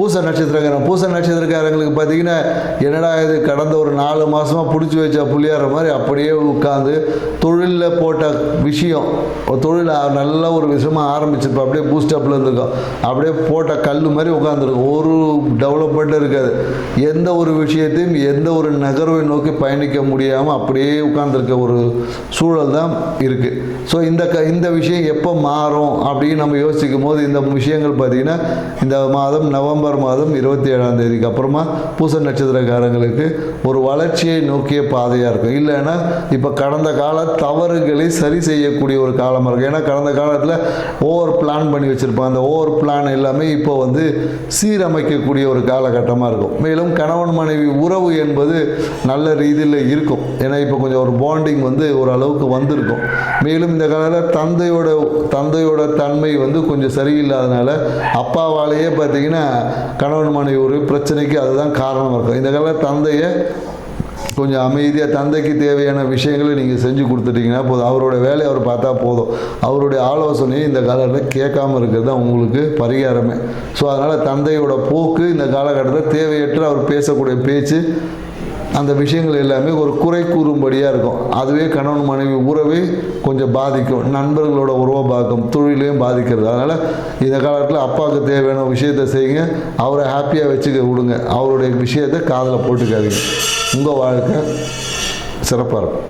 பூச நட்சத்திரக்காரன் பூச நட்சத்திரக்காரங்களுக்கு பார்த்தீங்கன்னா என்னடா இது கடந்த ஒரு நாலு மாதமாக பிடிச்சி வச்ச புள்ளியார மாதிரி அப்படியே உட்காந்து தொழிலில் போட்ட விஷயம். ஒரு தொழில் நல்ல ஒரு விஷயமாக ஆரம்பிச்சிருப்போம் அப்படியே பூஸ்டப்பில் இருந்திருக்கோம். அப்படியே போட்ட கல் மாதிரி உட்காந்துருக்கும் ஒரு டெவலப்மெண்ட்டும் இருக்காது. எந்த ஒரு விஷயத்தையும் எந்த ஒரு நகர்வை நோக்கி பயணிக்க முடியாமல் அப்படியே உட்காந்துருக்க ஒரு சூழல் தான் இருக்குது ஸோ இந்த க இந்த விஷயம் எப்போ மாறும் அப்படின்னு நம்ம யோசிக்கும் போது இந்த விஷயங்கள் பார்த்திங்கன்னா இந்த மாதம் நவம்பர் மாதம் இருபத்தி ஏழாம் தேதிக்கு அப்புறமா பூச நட்சத்திரக்காரங்களுக்கு ஒரு வளர்ச்சியை நோக்கிய பாதையாக இருக்கும். இல்லைன்னா இப்போ கடந்த கால தவறுகளை சரி செய்யக்கூடிய ஒரு காலமாக இருக்கும். ஏன்னா கடந்த காலத்தில் ஓவர் பிளான் பண்ணி வச்சுருப்பாங்க. அந்த ஓவர் பிளான் எல்லாமே இப்போ வந்து சீரமைக்கக்கூடிய ஒரு காலகட்டமாக இருக்கும். மேலும் கணவன் மனைவி உறவு என்பது நல்ல ரீதியில் இருக்கும். ஏன்னா இப்போ கொஞ்சம் ஒரு பாண்டிங் வந்து ஓரளவுக்கு வந்திருக்கும். மேலும் இந்த காலத்தில் தந்தையோட தந்தையோட தன்மை வந்து கொஞ்சம் சரியில்லாதனால அப்பாவாலேயே பார்த்தீங்கன்னா கணவன் மனைவி ஒரு பிரச்சனைக்கு அதுதான் காரணமாக இருக்கும். இந்த காலத்தில் தந்தையை கொஞ்சம் அமைதியாக தந்தைக்கு தேவையான விஷயங்களை நீங்கள் செஞ்சு கொடுத்துட்டீங்கன்னா போதும். அவரோட வேலையை அவர் பார்த்தா போதும். அவருடைய ஆலோசனையை இந்த காலகட்டத்தில் கேட்காம இருக்கிறது தான் உங்களுக்கு பரிகாரமே. ஸோ அதனால் தந்தையோட போக்கு இந்த காலகட்டத்தில் தேவையற்ற அவர் பேசக்கூடிய பேச்சு அந்த விஷயங்கள் எல்லாமே ஒரு குறை கூறும்படியாக இருக்கும். அதுவே கணவன் மனைவி உறவே கொஞ்சம் பாதிக்கும். நண்பர்களோட உறவை பார்க்கும் தொழிலையும் பாதிக்கிறது. அதனால் இந்த காலத்தில் அப்பாவுக்கு தேவையான விஷயத்தை செய்யுங்க. அவரை ஹாப்பியாக வச்சுக்க விடுங்க. அவருடைய விஷயத்தை காதில் போட்டுக்காதீங்க. உங்கள் வாழ்க்கை சிறப்பாக இருக்கும்.